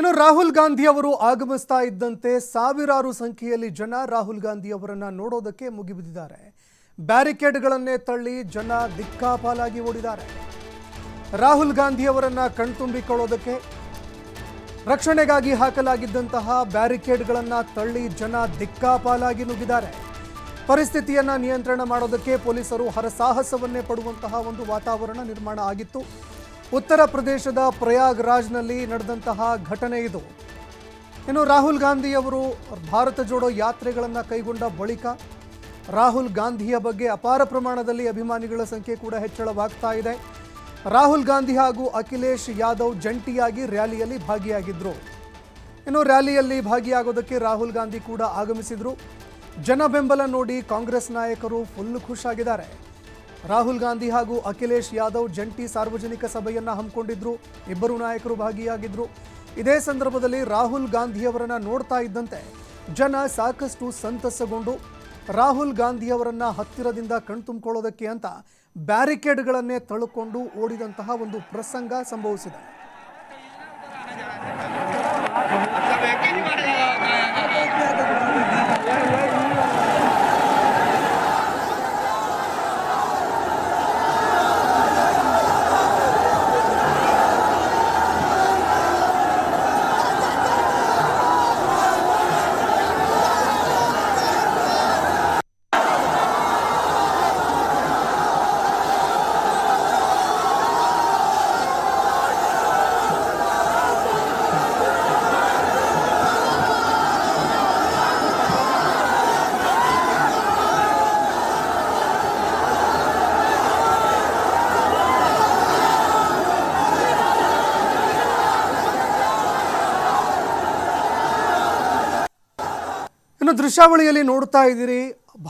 ಇನ್ನು ರಾಹುಲ್ ಗಾಂಧಿ ಅವರು ಆಗಮಿಸ್ತಾ ಇದ್ದಂತೆ ಸಾವಿರಾರು ಸಂಖ್ಯೆಯಲ್ಲಿ ಜನ ರಾಹುಲ್ ಗಾಂಧಿ ಅವರನ್ನ ನೋಡೋದಕ್ಕೆ ಮುಗಿಬಿದ್ದಿದ್ದಾರೆ. ಬ್ಯಾರಿಕೇಡ್ಗಳನ್ನೇ ತಳ್ಳಿ ಜನ ದಿಕ್ಕಾಪಾಲಾಗಿ ಓಡಿದ್ದಾರೆ. ರಾಹುಲ್ ಗಾಂಧಿ ಅವರನ್ನ ಕಣ್ತುಂಬಿಕೊಳ್ಳೋದಕ್ಕೆ ರಕ್ಷಣೆಗಾಗಿ ಹಾಕಲಾಗಿದ್ದಂತಹ ಬ್ಯಾರಿಕೇಡ್ಗಳನ್ನ ತಳ್ಳಿ ಜನ ದಿಕ್ಕಾಪಾಲಾಗಿ ನುಗ್ಗಿದ್ದಾರೆ. ಪರಿಸ್ಥಿತಿಯನ್ನ ನಿಯಂತ್ರಣ ಮಾಡೋದಕ್ಕೆ ಪೊಲೀಸರು ಹರಸಾಹಸವನ್ನೇ ಪಡುವಂತಹ ಒಂದು ವಾತಾವರಣ ನಿರ್ಮಾಣ ಆಗಿತ್ತು. ಉತ್ತರ ಪ್ರದೇಶದ ಪ್ರಯಾಗ್ರಾಜ್ನಲ್ಲಿ ನಡೆದಂತಹ ಘಟನೆ ಇದು. ಇನ್ನು ರಾಹುಲ್ ಗಾಂಧಿ ಅವರು ಭಾರತ ಜೋಡೋ ಯಾತ್ರೆಗಳನ್ನು ಕೈಗೊಂಡ ಬಳಿಕ ರಾಹುಲ್ ಗಾಂಧಿಯ ಬಗ್ಗೆ ಅಪಾರ ಪ್ರಮಾಣದಲ್ಲಿ ಅಭಿಮಾನಿಗಳ ಸಂಖ್ಯೆ ಕೂಡ ಹೆಚ್ಚಳವಾಗ್ತಾ ಇದೆ. ರಾಹುಲ್ ಗಾಂಧಿ ಹಾಗೂ ಅಖಿಲೇಶ್ ಯಾದವ್ ಜಂಟಿಯಾಗಿ ರ್ಯಾಲಿಯಲ್ಲಿ ಭಾಗಿಯಾಗಿದ್ದರು ಇನ್ನು ರ್ಯಾಲಿಯಲ್ಲಿ ಭಾಗಿಯಾಗೋದಕ್ಕೆ ರಾಹುಲ್ ಗಾಂಧಿ ಕೂಡ ಆಗಮಿಸಿದ್ರು. ಜನ ಬೆಂಬಲ ನೋಡಿ ಕಾಂಗ್ರೆಸ್ ನಾಯಕರು ಫುಲ್ ಖುಷಾಗಿದ್ದಾರೆ ರಾಹುಲ್ ಗಾಂಧಿ ಹಾಗೂ ಅಖಿಲೇಶ್ ಯಾದವ್ ಜಂಟಿ ಸಾರ್ವಜನಿಕ ಸಭೆಯನ್ನು ಹಮ್ಮಿಕೊಂಡಿದ್ರು. ಇಬ್ಬರು ನಾಯಕರು ಭಾಗಿಯಾಗಿದ್ರು. ಇದೇ ಸಂದರ್ಭದಲ್ಲಿ ರಾಹುಲ್ ಗಾಂಧಿಯವರನ್ನ ನೋಡ್ತಾ ಇದ್ದಂತೆ ಜನ ಸಾಕಷ್ಟು ಸಂತಸಗೊಂಡು, ರಾಹುಲ್ ಗಾಂಧಿಯವರನ್ನ ಹತ್ತಿರದಿಂದ ಕಣ್ತುಂಬಿಕೊಳ್ಳೋದಕ್ಕೆ ಅಂತ ಬ್ಯಾರಿಕೇಡ್ಗಳನ್ನೇ ತಳ್ಕೊಂಡು ಓಡಿದಂತಹ ಒಂದು ಪ್ರಸಂಗ ಸಂಭವಿಸಿದೆ. ದೃಶ್ಯಾವಳಿಯಲ್ಲಿ ನೋಡ್ತಾ ಇದ್ದೀರಿ.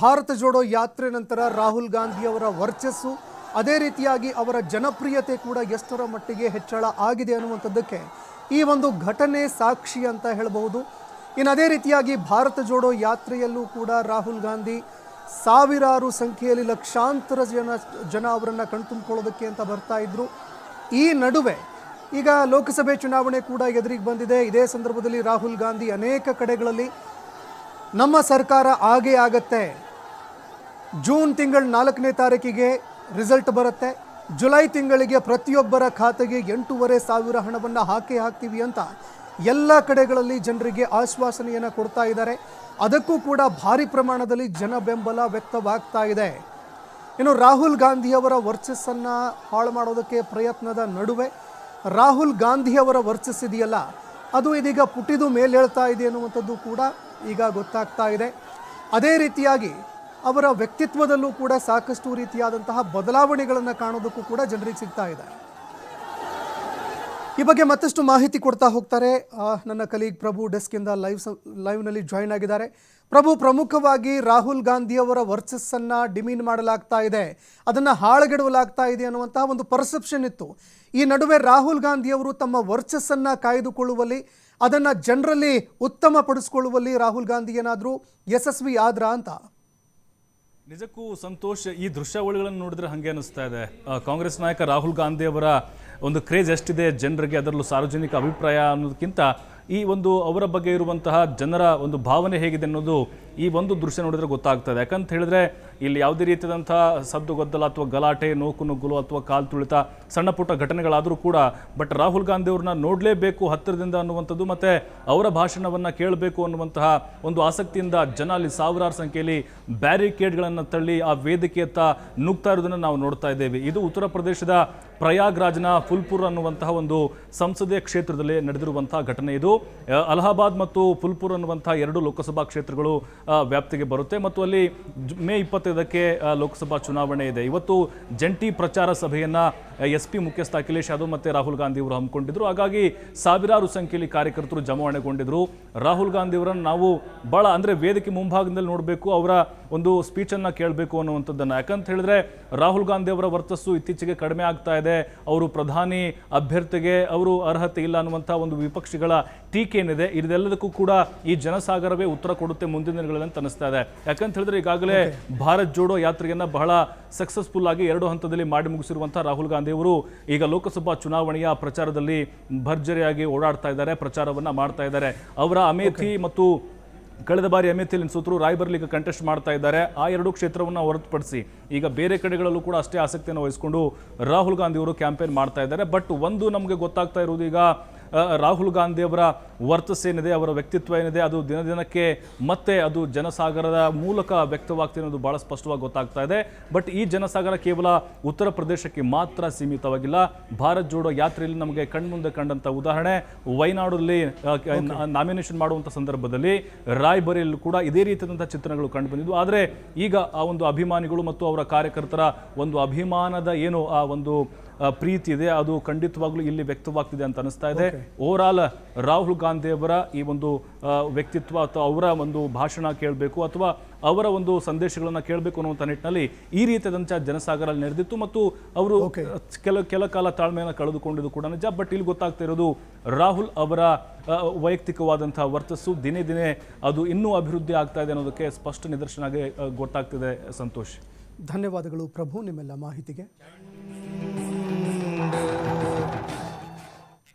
ಭಾರತ ಜೋಡೋ ಯಾತ್ರೆ ನಂತರ ರಾಹುಲ್ ಗಾಂಧಿ ಅವರ ವರ್ಚಸ್ಸು, ಅದೇ ರೀತಿಯಾಗಿ ಅವರ ಜನಪ್ರಿಯತೆ ಕೂಡ ಎಷ್ಟರ ಮಟ್ಟಿಗೆ ಹೆಚ್ಚಳ ಆಗಿದೆ ಅನ್ನುವಂಥದ್ದಕ್ಕೆ ಈ ಒಂದು ಘಟನೆ ಸಾಕ್ಷಿ ಅಂತ ಹೇಳಬಹುದು. ಇನ್ನು ಅದೇ ರೀತಿಯಾಗಿ ಭಾರತ ಜೋಡೋ ಯಾತ್ರೆಯಲ್ಲೂ ಕೂಡ ರಾಹುಲ್ ಗಾಂಧಿ ಸಾವಿರಾರು ಸಂಖ್ಯೆಯಲ್ಲಿ ಲಕ್ಷಾಂತರ ಜನ ಜನ ಅವರನ್ನು ಕಣ್ತುಂಬಿಕೊಳ್ಳೋದಕ್ಕೆ ಅಂತ ಬರ್ತಾ ಇದ್ರು. ಈ ನಡುವೆ ಈಗ ಲೋಕಸಭೆ ಚುನಾವಣೆ ಕೂಡ ಎದುರಿಗೆ ಬಂದಿದೆ. ಇದೇ ಸಂದರ್ಭದಲ್ಲಿ ರಾಹುಲ್ ಗಾಂಧಿ ಅನೇಕ ಕಡೆಗಳಲ್ಲಿ ನಮ್ಮ ಸರ್ಕಾರ ಆಗೇ ಆಗತ್ತೆ. ಜೂನ್ ತಿಂಗಳ ನಾಲ್ಕನೇ ತಾರೀಕಿಗೆ ರಿಸಲ್ಟ್ ಬರುತ್ತೆ. ಜುಲೈ ತಿಂಗಳಿಗೆ ಪ್ರತಿಯೊಬ್ಬರ ಖಾತೆಗೆ ಎಂಟೂವರೆ ಸಾವಿರ ಹಣವನ್ನು ಹಾಕಿ ಹಾಕ್ತೀವಿ ಅಂತ ಎಲ್ಲ ಕಡೆಗಳಲ್ಲಿ ಜನರಿಗೆ ಆಶ್ವಾಸನೆಯನ್ನು ಕೊಡ್ತಾ ಇದ್ದಾರೆ. ಅದಕ್ಕೂ ಕೂಡ ಭಾರಿ ಪ್ರಮಾಣದಲ್ಲಿ ಜನ ಬೆಂಬಲ ವ್ಯಕ್ತವಾಗ್ತಾ ಇದೆ. ಇನ್ನು ರಾಹುಲ್ ಗಾಂಧಿಯವರ ವರ್ಚಸ್ಸನ್ನು ಹಾಳು ಮಾಡೋದಕ್ಕೆ ಪ್ರಯತ್ನದ ನಡುವೆ ರಾಹುಲ್ ಗಾಂಧಿಯವರ ವರ್ಚಸ್ಸಿದೆಯಲ್ಲ ಅದು ಇದೀಗ ಪುಟಿದು ಮೇಲೇಳ್ತಾ ಇದೆ ಅನ್ನುವಂಥದ್ದು ಕೂಡ ಈಗ ಗೊತ್ತಾಗ್ತಾ ಇದೆ. ಅದೇ ರೀತಿಯಾಗಿ ಅವರ ವ್ಯಕ್ತಿತ್ವದಲ್ಲೂ ಕೂಡ ಸಾಕಷ್ಟು ರೀತಿಯಾದಂತಹ ಬದಲಾವಣೆಗಳನ್ನು ಕಾಣೋದಕ್ಕೂ ಕೂಡ ಜನರಿಗೆ ಸಿಗ್ತಾ ಇದೆ. ಈ ಬಗ್ಗೆ ಮತ್ತಷ್ಟು ಮಾಹಿತಿ ಕೊಡ್ತಾ ಹೋಗ್ತಾರೆ. ನನ್ನ ಕಲೀಗ್ ಪ್ರಭು ಡೆಸ್ಕಿಂದ ಲೈವ್ ಲೈವ್ನಲ್ಲಿ ಜಾಯಿನ್ ಆಗಿದ್ದಾರೆ. ಪ್ರಭು, ಪ್ರಮುಖವಾಗಿ ರಾಹುಲ್ ಗಾಂಧಿಯವರ ವರ್ಚಸ್ಸನ್ನ ಡಿಮೀನ್ ಮಾಡಲಾಗ್ತಾ ಇದೆ. ಅದನ್ನ ಹಾಳುಗೆಡವಲಾಗ್ತಾ ಇದೆ ಅನ್ನುವಂತಹ ಒಂದು ಪರ್ಸೆಪ್ಷನ್ ಇತ್ತು. ಈ ನಡುವೆ ರಾಹುಲ್ ಗಾಂಧಿಯವರು ತಮ್ಮ ವರ್ಚಸ್ಸನ್ನು ಕಾಯ್ದುಕೊಳ್ಳುವಲ್ಲಿ ಅದನ್ನ ಜನರಲ್ಲಿ ಉತ್ತಮ ಪಡಿಸ್ಕೊಳ್ಳುವಲ್ಲಿ ರಾಹುಲ್ ಗಾಂಧಿ ಏನಾದರೂ ಯಶಸ್ವಿ ಆದ್ರ ಅಂತ? ನಿಜಕ್ಕೂ ಸಂತೋಷ್ ಈ ದೃಶ್ಯಾವಳಿಗಳನ್ನು ನೋಡಿದ್ರೆ ಹಂಗೆ ಅನಿಸ್ತಾ ಇದೆ. ಕಾಂಗ್ರೆಸ್ ನಾಯಕ ರಾಹುಲ್ ಗಾಂಧಿ ಅವರ ಒಂದು ಕ್ರೇಜ್ ಎಷ್ಟಿದೆ, ಜನರಿಗೆ ಅದರಲ್ಲೂ ಸಾರ್ವಜನಿಕ ಅಭಿಪ್ರಾಯ ಅನ್ನೋದಕ್ಕಿಂತ ಈ ಒಂದು ಅವರ ಬಗ್ಗೆ ಇರುವಂತಹ ಜನರ ಒಂದು ಭಾವನೆ ಹೇಗಿದೆ ಅನ್ನೋದು ಈ ಒಂದು ದೃಶ್ಯ ನೋಡಿದ್ರೆ ಗೊತ್ತಾಗ್ತದೆ. ಯಾಕಂತ ಹೇಳಿದ್ರೆ ಇಲ್ಲಿ ಯಾವುದೇ ರೀತಿಯಾದಂಥ ಸದ್ದು ಗದ್ದಲ ಅಥವಾ ಗಲಾಟೆ, ನೋಕು ನುಗ್ಗಲು ಅಥವಾ ಕಾಲು ತುಳಿತ ಸಣ್ಣ ಪುಟ್ಟ ಘಟನೆಗಳಾದರೂ ಕೂಡ, ಬಟ್ ರಾಹುಲ್ ಗಾಂಧಿ ಅವ್ರನ್ನ ನೋಡಲೇಬೇಕು ಹತ್ತಿರದಿಂದ ಅನ್ನುವಂಥದ್ದು ಮತ್ತೆ ಅವರ ಭಾಷಣವನ್ನ ಕೇಳಬೇಕು ಅನ್ನುವಂತಹ ಒಂದು ಆಸಕ್ತಿಯಿಂದ ಜನ ಅಲ್ಲಿ ಸಾವಿರಾರು ಸಂಖ್ಯೆಯಲ್ಲಿ ಬ್ಯಾರಿಕೇಡ್ಗಳನ್ನು ತಳ್ಳಿ ಆ ವೇದಿಕೆಯತ್ತ ನುಗ್ತಾ ಇರೋದನ್ನು ನಾವು ನೋಡ್ತಾ ಇದ್ದೇವೆ. ಇದು ಉತ್ತರ ಪ್ರದೇಶದ ಪ್ರಯಾಗ್ರಾಜ್ನ ಫುಲ್ಪುರ್ ಅನ್ನುವಂತಹ ಒಂದು ಸಂಸದೀಯ ಕ್ಷೇತ್ರದಲ್ಲಿ ನಡೆದಿರುವಂತಹ ಘಟನೆ ಇದು. ಅಲಹಾಬಾದ್ ಮತ್ತು ಫುಲ್ಪುರ್ ಅನ್ನುವಂತಹ ಎರಡು ಲೋಕಸಭಾ ಕ್ಷೇತ್ರಗಳು ವ್ಯಾಪ್ತಿಗೆ ಬರುತ್ತೆ ಮತ್ತು ಅಲ್ಲಿ ಮೇ ಇಪ್ಪತ್ತೈದಕ್ಕೆ ಲೋಕಸಭಾ ಚುನಾವಣೆ ಇದೆ. ಇವತ್ತು ಜಂಟಿ ಪ್ರಚಾರ ಸಭೆಯನ್ನ ಎಸ್ ಪಿ ಮುಖ್ಯಸ್ಥ ಅಖಿಲೇಶ್ ಯಾದವ್ ಮತ್ತೆ ರಾಹುಲ್ ಗಾಂಧಿ ಅವರು ಹಮ್ಮಿಕೊಂಡಿದ್ರು. ಹಾಗಾಗಿ ಸಾವಿರಾರು ಸಂಖ್ಯೆಯಲ್ಲಿ ಕಾರ್ಯಕರ್ತರು ಜಮಾವಣೆಗೊಂಡಿದ್ರು. ರಾಹುಲ್ ಗಾಂಧಿ ಅವರನ್ನು ನಾವು ಬಹಳ ಅಂದ್ರೆ ವೇದಿಕೆ ಮುಂಭಾಗದಲ್ಲಿ ನೋಡಬೇಕು, ಅವರ ಒಂದು ಸ್ಪೀಚನ್ನ ಕೇಳಬೇಕು ಅನ್ನುವಂಥದ್ದನ್ನು. ಯಾಕಂತ ಹೇಳಿದ್ರೆ ರಾಹುಲ್ ಗಾಂಧಿ ಅವರ ವರ್ತಸ್ಸು ಇತ್ತೀಚೆಗೆ ಕಡಿಮೆ ಆಗ್ತಾ ಇದೆ. ಅವರು ಪ್ರಧಾನಿ ಅಭ್ಯರ್ಥಿಗೆ ಅವರು ಅರ್ಹತೆ ಇಲ್ಲ ಅನ್ನುವಂಥ ಒಂದು ವಿಪಕ್ಷಿಗಳ ಟೀಕೆ ಏನಿದೆ ಇದೆಲ್ಲದಕ್ಕೂ ಕೂಡ ಈ ಜನಸಾಗರವೇ ಉತ್ತರ ಕೊಡುತ್ತೆ ಮುಂದಿನ ದಿನಗಳಲ್ಲಿ ಅಂತ ಅನಿಸ್ತಾ ಇದೆ. ಯಾಕಂತ ಹೇಳಿದ್ರೆ ಈಗಾಗಲೇ ಭಾರತ್ ಜೋಡೋ ಯಾತ್ರೆಯನ್ನು ಬಹಳ ಸಕ್ಸಸ್ಫುಲ್ ಆಗಿ ಎರಡು ಹಂತದಲ್ಲಿ ಮಾಡಿ ಮುಗಿಸಿರುವಂತಹ ರಾಹುಲ್ ಗಾಂಧಿ ಅವರು ಈಗ ಲೋಕಸಭಾ ಚುನಾವಣೆಯ ಪ್ರಚಾರದಲ್ಲಿ ಭರ್ಜರಿಯಾಗಿ ಓಡಾಡ್ತಾ ಇದ್ದಾರೆ ಪ್ರಚಾರವನ್ನು ಮಾಡ್ತಾ ಇದ್ದಾರೆ. ಅವರ ಅಮೇಥಿ ಮತ್ತು ಕಳೆದ ಬಾರಿ ಅಮೇಥಿಯಲ್ಲಿ ಸೋತರು ಈಗ ಕಂಟೆಸ್ಟ್ ಮಾಡ್ತಾ ಇದ್ದಾರೆ. ಆ ಎರಡು ಕ್ಷೇತ್ರವನ್ನು ಹೊರತುಪಡಿಸಿ ಈಗ ಬೇರೆ ಕಡೆಗಳಲ್ಲೂ ಕೂಡ ಅಷ್ಟೇ ಆಸಕ್ತಿಯನ್ನು ವಹಿಸಿಕೊಂಡು ರಾಹುಲ್ ಗಾಂಧಿ ಅವರು ಕ್ಯಾಂಪೇನ್ ಮಾಡ್ತಾ ಇದ್ದಾರೆ. ಬಟ್ ಒಂದು ನಮಗೆ ಗೊತ್ತಾಗ್ತಾ ಇರುವುದು ಈಗ ರಾಹುಲ್ ಗಾಂಧಿ ಅವರ ವರ್ತಸ್ ಏನಿದೆ ಅವರ ವ್ಯಕ್ತಿತ್ವ ಏನಿದೆ ಅದು ದಿನ ದಿನಕ್ಕೆ ಮತ್ತೆ ಅದು ಜನಸಾಗರದ ಮೂಲಕ ವ್ಯಕ್ತವಾಗ್ತಿರೋದು ಬಹಳ ಸ್ಪಷ್ಟವಾಗಿ ಗೊತ್ತಾಗ್ತಾ ಇದೆ. ಬಟ್ ಈ ಜನಸಾಗರ ಕೇವಲ ಉತ್ತರ ಪ್ರದೇಶಕ್ಕೆ ಮಾತ್ರ ಸೀಮಿತವಾಗಿಲ್ಲ. ಭಾರತ್ ಜೋಡೋ ಯಾತ್ರೆಯಲ್ಲಿ ನಮಗೆ ಕಣ್ಮುಂದೆ ಕಂಡಂತ ಉದಾಹರಣೆ ವೈನಾಡಲ್ಲಿ ನಾಮಿನೇಷನ್ ಮಾಡುವಂಥ ಸಂದರ್ಭದಲ್ಲಿ ರಾಯ್ಬರೇಲಿ ಕೂಡ ಇದೇ ರೀತಿಯಾದಂಥ ಚಿತ್ರಗಳು ಕಂಡು ಬಂದಿದ್ದು ಆದರೆ ಈಗ ಆ ಒಂದು ಅಭಿಮಾನಿಗಳು ಮತ್ತು ಅವರ ಕಾರ್ಯಕರ್ತರ ಒಂದು ಅಭಿಮಾನದ ಏನು ಆ ಒಂದು ಪ್ರೀತಿ ಇದೆ ಅದು ಖಂಡಿತವಾಗ್ಲೂ ಇಲ್ಲಿ ವ್ಯಕ್ತವಾಗ್ತಿದೆ ಅಂತ ಅನಿಸ್ತಾ ಇದೆ. ಓವರ್ ಆಲ್ ರಾಹುಲ್ ಗಾಂಧಿ ಅವರ ಈ ಒಂದು ವ್ಯಕ್ತಿತ್ವ ಅಥವಾ ಅವರ ಒಂದು ಭಾಷಣ ಕೇಳಬೇಕು ಅಥವಾ ಅವರ ಒಂದು ಸಂದೇಶಗಳನ್ನು ಕೇಳಬೇಕು ಅನ್ನುವಂಥ ನಿಟ್ಟಿನಲ್ಲಿ ಈ ರೀತಿಯಾದಂಥ ಜನಸಾಗರಲ್ಲಿ ನಡೆದಿತ್ತು ಮತ್ತು ಅವರು ಕೆಲ ಕೆಲ ಕಾಲ ತಾಳ್ಮೆಯನ್ನು ಕಳೆದುಕೊಂಡಿದ್ದು ಕೂಡ ನಿಜ. ಬಟ್ ಇಲ್ಲಿ ಗೊತ್ತಾಗ್ತಾ ಇರೋದು ರಾಹುಲ್ ಅವರ ವೈಯಕ್ತಿಕವಾದಂಥ ವೈಯಕ್ತಿಕವಾದಂತಹ ವರ್ತಸ್ಸು ದಿನೇ ದಿನೇ ಅದು ಇನ್ನೂ ಅಭಿವೃದ್ಧಿ ಆಗ್ತಾ ಇದೆ ಅನ್ನೋದಕ್ಕೆ ಸ್ಪಷ್ಟ ನಿದರ್ಶನ ಆಗಿ ಗೊತ್ತಾಗ್ತಿದೆ ಸಂತೋಷ್. ಧನ್ಯವಾದಗಳು ಪ್ರಭು ನಿಮ್ಮೆಲ್ಲ ಮಾಹಿತಿಗೆ. கொண்டு